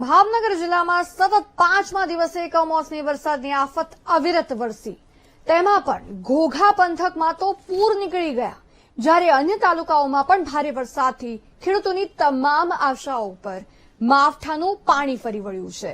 ભાવનગર જિલ્લામાં સતત પાંચમા દિવસે કમોસમી વરસાદની આફત અવિરત વરસી. તેમાં પણ ઘોઘા પંથકમાં તો પૂર નીકળી ગયા. જ્યારે અન્ય તાલુકાઓમાં પણ ભારે વરસાદથી ખેડૂતોની તમામ આશાઓ ઉપર માવઠાનું પાણી ફરી વળ્યું છે.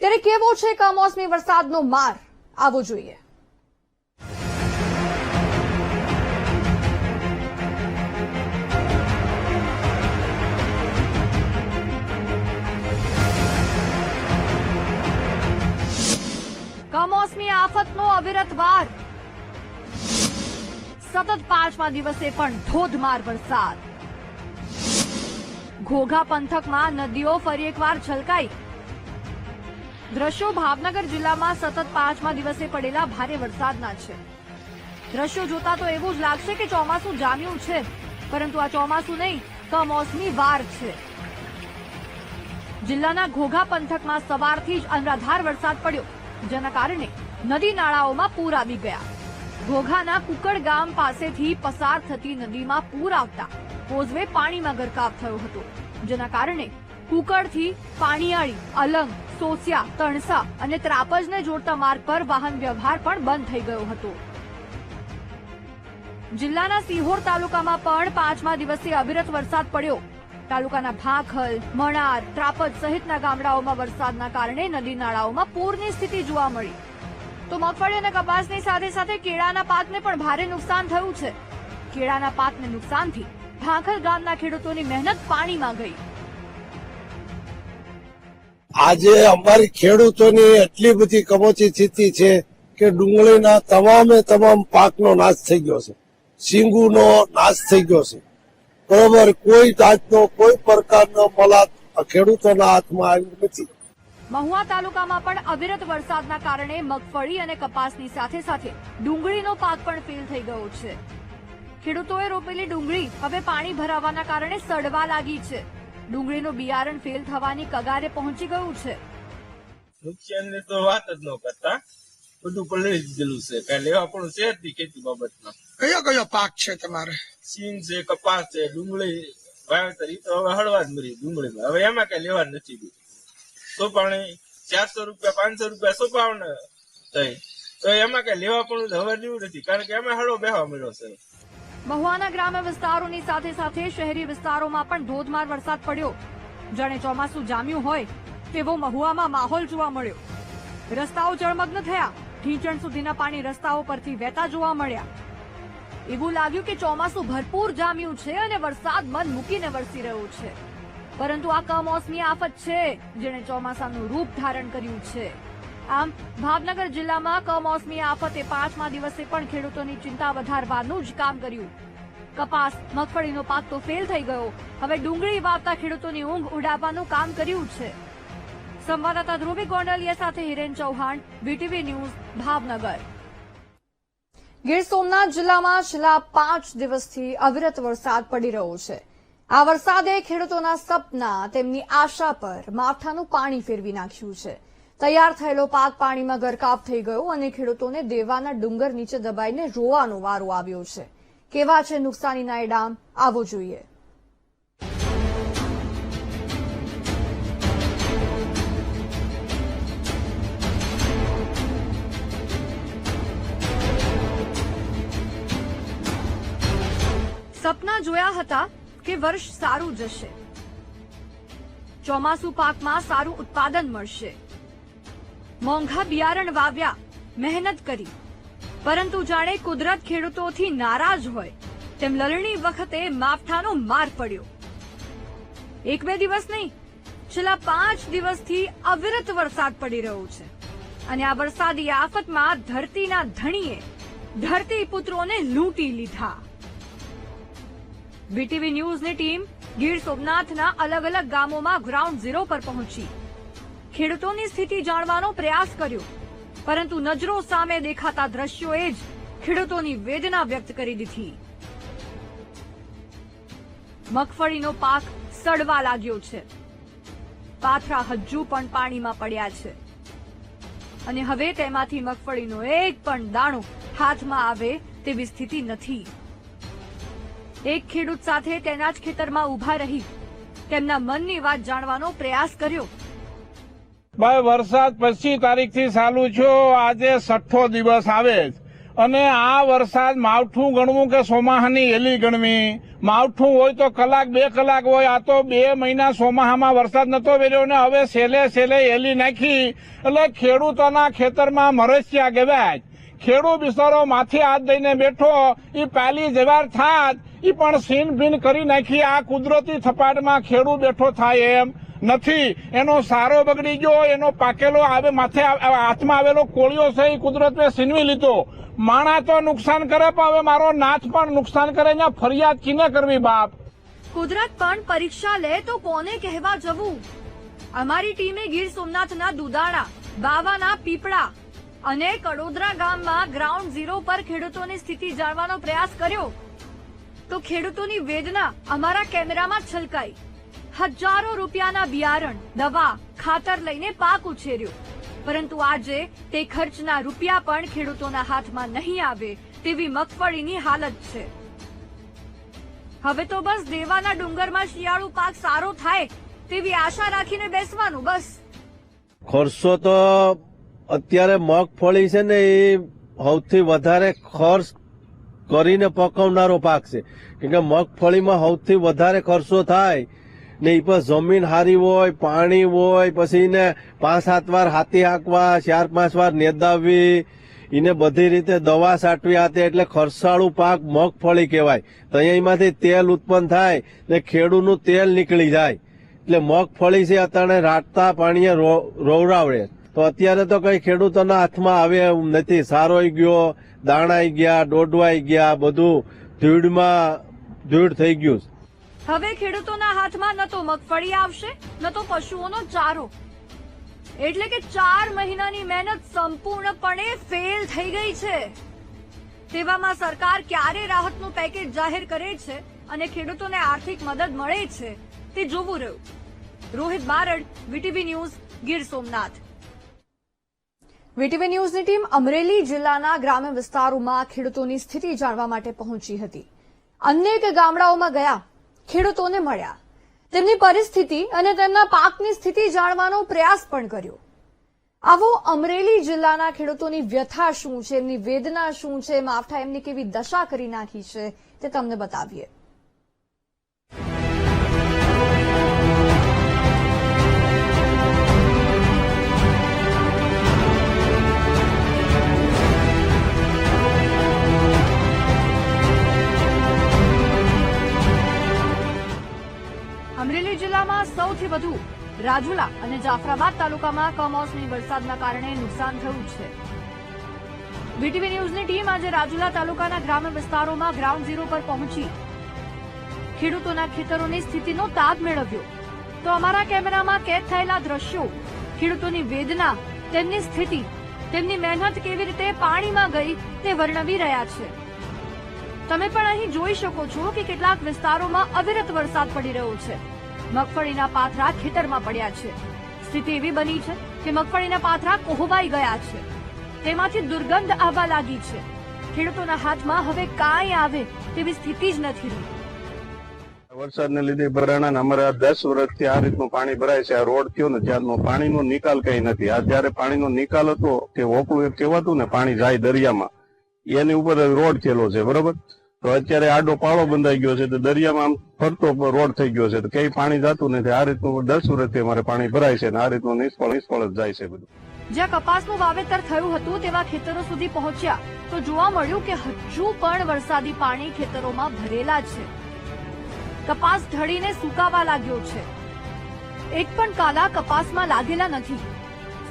ત્યારે કેવો છે કમોસમી વરસાદનો માર? આવવો જોઈએ. કમોસમી આફતનો અવિરત વાર. સતત પાંચમા દિવસે પણ ધોધમાર વરસાદ. ઘોઘા પંથકમાં નદીઓ ફરી એકવાર છલકાઈ. દ્રશ્યો ભાવનગર જિલ્લામાં સતત પાંચમા દિવસે પડેલા ભારે વરસાદના છે. દ્રશ્યો જોતા તો એવું જ લાગશે કે ચોમાસું જામ્યું છે, પરંતુ આ ચોમાસું નહીં, કમોસમી વાર છે. જિલ્લાના ઘોઘા પંથકમાં સવારથી જ અનરાધાર વરસાદ પડ્યો. જેના કારણે નદી નાળાઓમાં પૂર આવી ગયા. ઘોઘાના કુકડ ગામ પાસેથી પસાર થતી નદીમાં પૂર આવતા કોઝવે પાણીમાં ગરકાવ થયો હતો, જેના કારણે કુકડથી પાણીયાળી, અલંગ, સોસિયા, તણસા અને ત્રાપજને જોડતા માર્ગ પર વાહન વ્યવહાર પણ બંધ થઈ ગયો હતો. જિલ્લાના સિહોર તાલુકામાં પણ પાંચમા દિવસે અવિરત વરસાદ પડ્યો. તાલુકાના ભાખલ, મણાર ત્રાપજ સહિતના ગામડાઓમાં વરસાદના કારણે નદી નાળાઓમાં પૂરની સ્થિતિ જોવા મળી. તો મગફળી અને કપાસની સાથે સાથે કેળાના પાકને પણ ભારે નુકસાન થયું છે. કેળાના પાકને નુકસાનથી ભાખલ ગામના ખેડૂતોની મહેનત પાણીમાં ગઈ. આજે અમારી ખેડૂતોની એટલી બધી કમોચી સ્થિતિ છે કે ડુંગળીના તમામે તમામ પાકનો નાશ થઈ ગયો છે. સિંગુનો નાશ થઈ ગયો છે. બરોબર કોઈ જાતનો કોઈ પ્રકારનો મલાત ખેડૂતોના હાથમાં આવ્યું નથી. મહુવા તાલુકામાં પણ અવિરત વરસાદના કારણે મગફળી અને કપાસની સાથે સાથે ડુંગળીનો પાક પણ ફેલ થઈ ગયો છે. ખેડૂતોએ રોપેલી ડુંગળી હવે પાણી ભરાવાના કારણે સડવા લાગી છે. ડુંગળીનું બિયારણ ફેલ થવાની કગારે પહોંચી ગયું છે. નુકસાન તો વાત જ ન કરતા. બધું પલળી જ ગયેલું છે. કઈ લેવા પણ છે ખેતી બાબતમાં. કયો કયો પાક છે તમારે? સિંગ છે કપાસ છે ડુંગળી વાવેતર ઈ તો હવે હળવા જ મરી ડુંગળીમાં. હવે એમાં કઈ લેવા જ નથી ગયું સોપાણી ચારસો રૂપિયા પાંચસો રૂપિયા સોપાવને થઈ. તો એમાં કઈ લેવા પણ હવે જેવું નથી કારણ કે એમાં હળવો બેહવા મળ્યો છે. મહુવાના ગ્રામ્ય વિસ્તારોની સાથે સાથે શહેરી વિસ્તારોમાં પણ ધોધમાર વરસાદ પડ્યો. જાણે ચોમાસું જામ્યું હોય તેવો મહુવામાં માહોલ જોવા મળ્યો. રસ્તાઓ જળમગ્ન થયા. ઢીંચણ સુધીના પાણી રસ્તાઓ પરથી વહેતા જોવા મળ્યા. એવું લાગ્યું કે ચોમાસું ભરપૂર જામ્યું છે અને વરસાદ મન મૂકીને વરસી રહ્યો છે. પરંતુ આ કમોસમી આફત છે જેણે ચોમાસાનું રૂપ ધારણ કર્યું છે. આમ, ભાવનગર જિલ્લામાં કમોસમી આફતે પાંચમા દિવસે પણ ખેડૂતોની ચિંતા વધારવાનું જ કામ કર્યું. કપાસ, મગફળીનો પાક તો ફેલ થઈ ગયો. હવે ડુંગળી વાવતા ખેડૂતોની ઊંઘ ઉડાવવાનું કામ કર્યું છે. સંવાદદાતા ધ્રુવી ગોંડલિયા સાથે હિરેન ચૌહાણ, વીટીવી ન્યૂઝ, ભાવનગર. ગીર સોમનાથ જિલ્લામાં છેલ્લા પાંચ દિવસથી અવિરત વરસાદ પડી રહ્યો છે. આ વરસાદે ખેડૂતોના સપના તેમની આશા પર માથાનું પાણી ફેરવી નાખ્યું છે. તૈયાર થયેલો પાક પાણીમાં ગરકાવ થઈ ગયો અને ખેડૂતોને દેવાના ડુંગર નીચે દબાઈને રોવાનો વારો આવ્યો છે. કેવા છે નુકસાનીના એડામ, આવો જોઈએ. સપના જોયા હતા કે વર્ષ સારું જશે. ચોમાસુ પાકમાં સારું ઉત્પાદન મળશે. મોંઘા બિયારણ વાવ્યા, મહેનત કરી. પરંતુ જાણે કુદરત ખેડૂતોથી નારાજ હોય, તેમ લલણી વખતે માવઠાનો માર પડ્યો. એક બે દિવસ નહીં, છેલ્લા પાંચ દિવસથી અવિરત વરસાદ પડી રહ્યો છે. અને આ વરસાદી આફતમાં ધરતીના ધણીએ ધરતી પુત્રોને લૂંટી લીધા. બીટીવી ન્યૂઝની ટીમ ગીર સોમનાથના અલગ અલગ ગામોમાં ગ્રાઉન્ડ ઝીરો પર પહોંચી. ખેડૂતોની સ્થિતિ જાણવાનો પ્રયાસ કર્યો, પરંતુ નજરો સામે દેખાતા દ્રશ્યોએ જ ખેડૂતોની વેદના વ્યક્ત કરી દીધી. મગફળીનો પાક સડવા લાગ્યો છે. પાથરા હજુ પણ પાણીમાં પડ્યા છે. અને હવે તેમાંથી મગફળીનો એક પણ દાણો હાથમાં આવે તેવી સ્થિતિ નથી. એક ખેડૂત સાથે તેના જ ખેતરમાં ઊભા રહી તેમના મનની વાત જાણવાનો પ્રયાસ કર્યો. ભાઈ, વરસાદ પચીસ તારીખથી ચાલુ છો. આજે છઠ્ઠો દિવસ આવે છે અને આ વરસાદ માવઠું ગણવું કે સોમાહાની એલી ગણવી? માવઠું હોય તો કલાક, બે કલાક હોય. આ તો બે મહિના સોમાહામાં વરસાદ નતો વેર્યો ને હવે સેલે સેલે એલી નાખી. એટલે ખેડૂતોના ખેતરમાં મરસ્યા ગવાય. ખેડૂત બિસારો માથે હાથ દઈને બેઠો એ પાલી જવાર થાત એ પણ સીન ભીન કરી નાખી, આ કુદરતી થપાટમાં ખેડૂ બેઠો થાય એમ નથી. એનો સારો બગડી ગયો, એનો પાકેલો આવે, માથે હાથમાં આવેલો કોળિયો છે એ કુદરતે સીનવી લીધો. માણા તો નુકસાન કરે, પણ હવે મારો નાથ પણ નુકસાન કરે, અહીંયા ફરિયાદ કિને કરવી બાપ? કુદરત પણ પરીક્ષા લે તો કોને કહેવા જવું? અમારી ટીમે ગીર સોમનાથના દુદાણા બાવાના પીપળા અને કડોદરા ગામમાં ગ્રાઉન્ડ ઝીરો પર ખેડૂતોની સ્થિતિ જાણવાનો પ્રયાસ કર્યો. તો ખેડૂતોની વેદના અમારા કેમેરામાં છલકાઈ. હજારો રૂપિયાના બિયારણ, દવા, ખાતર લઈને પાક ઉછેર્યો. પરંતુ આજે તે ખર્ચના રૂપિયા પણ ખેડૂતોના હાથમાં નહીં આવે તેવી મગફળીની હાલત છે. હવે તો બસ દેવાના ડુંગરમાં શિયાળુ પાક સારો થાય તેવી આશા રાખીને બેસવાનું, બસ. ખર્ચો તો અત્યારે મગફળી છે ને એ સૌથી વધારે ખર્ચ કરીને પકવનારો પાક છે. કેમ કે મગફળીમાં સૌથી વધારે ખર્ચો થાય ને એ પર જમીન હારી હોય, પાણી હોય, પછી એને પાંચ સાત વાર હાથી હાંકવા, ચાર પાંચ વાર નેદાવવી એને બધી રીતે દવા સાટવી આતે એટલે ખર્ચાળું પાક મગફળી કહેવાય. તો અહીંયામાંથી તેલ ઉત્પન્ન થાય ને ખેડૂતનું તેલ નીકળી જાય. એટલે મગફળી છે અત્યારે રાટતા પાણીએ રોવરાવડે તો અત્યારે તો કઈ ખેડૂતોના હાથમાં આવે એમ નથી. સારોઈ ગયો દાણાઈ ગયા દોડવાઈ ગયા, બધું ધૂળમાં, ધૂળ થઈ ગયું હવે ખેડૂતોના હાથમાં ન તો મગફળી આવશે, ન તો પશુઓનો ચારો. એટલે કે ચાર મહિનાની મહેનત સંપૂર્ણપણે ફેલ થઈ ગઈ છે. તેવામાં સરકાર ક્યારે રાહતનું પેકેજ જાહેર કરે છે અને ખેડૂતોને આર્થિક મદદ મળે છે, તે જોવું રહ્યું. Rohit Barad, VTV news Gir Somnath. VTV ન્યૂઝની ટીમ અમરેલી જિલ્લાના ગ્રામ્ય વિસ્તારોમાં ખેડૂતોની સ્થિતિ જાણવા માટે પહોંચી હતી. અનેક ગામડાઓમાં ગયા, ખેડૂતોને મળ્યા. તેમની પરિસ્થિતિ અને તેમના પાકની સ્થિતિ જાણવાનો પ્રયાસ પણ કર્યો. આવો અમરેલી જિલ્લાના ખેડૂતોની વ્યથા શું છે, એમની વેદના શું છે માવઠા એમની કેવી દશા કરી નાખી છે તે તમને બતાવીએ. અમરેલી જિલ્લામાં સૌથી વધુ રાજુલા અને જાફરાબાદ તાલુકામાં કમોસમી વરસાદના કારણે નુકસાન થયું છે. બીટીવી ન્યૂઝની ટીમ આજે રાજુલા તાલુકાના ગ્રામ્ય વિસ્તારોમાં ગ્રાઉન્ડ ઝીરો પર પહોંચી ખેડૂતોના ખેતરોની સ્થિતિનો તાગ મેળવ્યો. તો અમારા કેમેરામાં કેદ થયેલા દ્રશ્યો, ખેડૂતોની વેદના, તેમની સ્થિતિ, તેમની મહેનત કેવી રીતે પાણીમાં ગઈ તે વર્ણવી રહ્યા છે. તમે પણ અહીં જોઈ શકો છો કે કેટલાક વિસ્તારોમાં અવિરત વરસાદ પડી રહ્યો છે. મગફળીના પાથરા ખેતરમાં પડ્યા છે. સ્થિતિ એવી બની છે કે મગફળીના પાથરા કોહવાઈ ગયા છે. તેમાંથી દુર્ગંધ આવવા લાગી છે. ખેડૂતોના હાથમાં હવે કાંઈ આવે તેવી સ્થિતિ જ નથી રહી. વરસાદને લીધે ભરાણા અમારે દસ વર્ષથી આ રીતનું પાણી ભરાય છે. આ રોડ થયો ને ત્યારનો પાણીનો નિકાલ કઈ નથી. આ જયારે પાણીનો નિકાલ હતો કે એક કહેવાતું ને પાણી જાય દરિયામાં. એની ઉપર રોડ થયેલો છે. બરોબર? તો અત્યારે આડો પાળો બંધાઈ ગયો છે, તો દરિયામાં આમ ફરતો રોડ થઈ ગયો છે, તો કઈ પાણી જતું નથી. આ રીતનું દસ વર્ષથી અમારે પાણી ભરાય છે આ રીતનું નિષ્ફળ નિષ્ફળ જાય છે બધું. જ્યાં કપાસનું વાવેતર થયું હતું, તેવા ખેતરો સુધી પહોંચ્યા. તો જોવા મળ્યું કે હજુ પણ વરસાદી પાણી ખેતરોમાં ભરેલા છે. કપાસ ઢળીને સુકાવા લાગ્યો છે. એક પણ કાલા કપાસમાં લાગેલા નથી.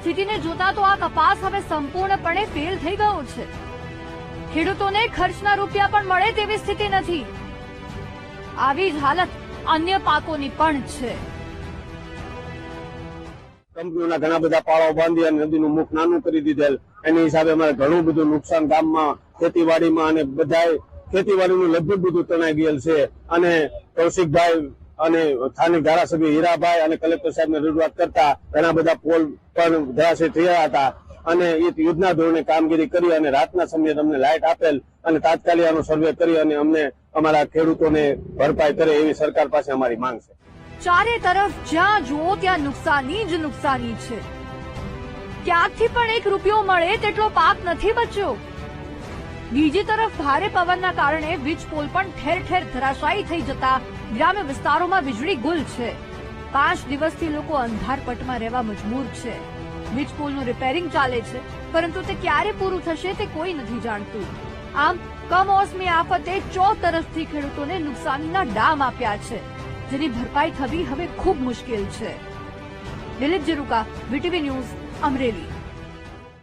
સ્થિતિને જોતા તો આ કપાસ હવે સંપૂર્ણપણે ફેલ થઈ ગયો છે. ખેડૂતોને ખર્ચના રૂપિયા પણ મળે તેવી સ્થિતિ નથી. આવી જ હાલત અન્ય પાકોની પણ છે. કંપનીઓના ઘણા બધા પાળાઓ બાંધી અને નદીનું મુખ નાનું કરી દીધેલ. એની હિસાબે અમારે ઘણું બધું નુકસાન ગામમાં, ખેતીવાડીમાં અને બધાય ખેતીવાડીનું લગભગ બધું તણાઈ ગયેલ છે. અને કૌશિકભાઈ અને સ્થાનિક ધારાસભ્ય હીરાભાઈ અને કલેક્ટર સાહેબને રજૂઆત કરતા ઘણા બધા પોલ પણ ધરાશય થયા હતા. અને યુદ્ધના ધોરણે કામગીરી કરી અને રાતના સમયે અમને લાઇટ આપેલ અને તાત્કાલિક આનો સર્વે કરી અને અમને અમારા ખેડૂતોને ભરપાઈ કરે એવી સરકાર પાસે અમારી માંગ છે. ચારે તરફ જ્યાં જુઓ ત્યાં નુકસાની જ નુકસાની છે. ક્યાંકથી પણ એક રૂપિયો મળે તેટલો પાક નથી બચ્યો. બીજી તરફ ભારે પવનના કારણે વીજ પોલ પણ ઠેર ઠેર ધરાશાયી થઈ જતા ગ્રામ્ય વિસ્તારોમાં વીજળી ગુલ છે. પાંચ દિવસથી લોકો અંધારપટમાં રહેવા મજબૂર છે. વીજ પોલનું રિપેરિંગ ચાલે છે, પરંતુ તે ક્યારે પૂરું થશે તે કોઈ નથી જાણતું. આમ, કમોસમી આફતે ચો તરફથી ખેડૂતોને નુકસાનીના ડામ આપ્યા છે, જેની ભરપાઈ થવી હવે ખૂબ મુશ્કેલ છે. Dilip Jeruka, VTV news, Amreli.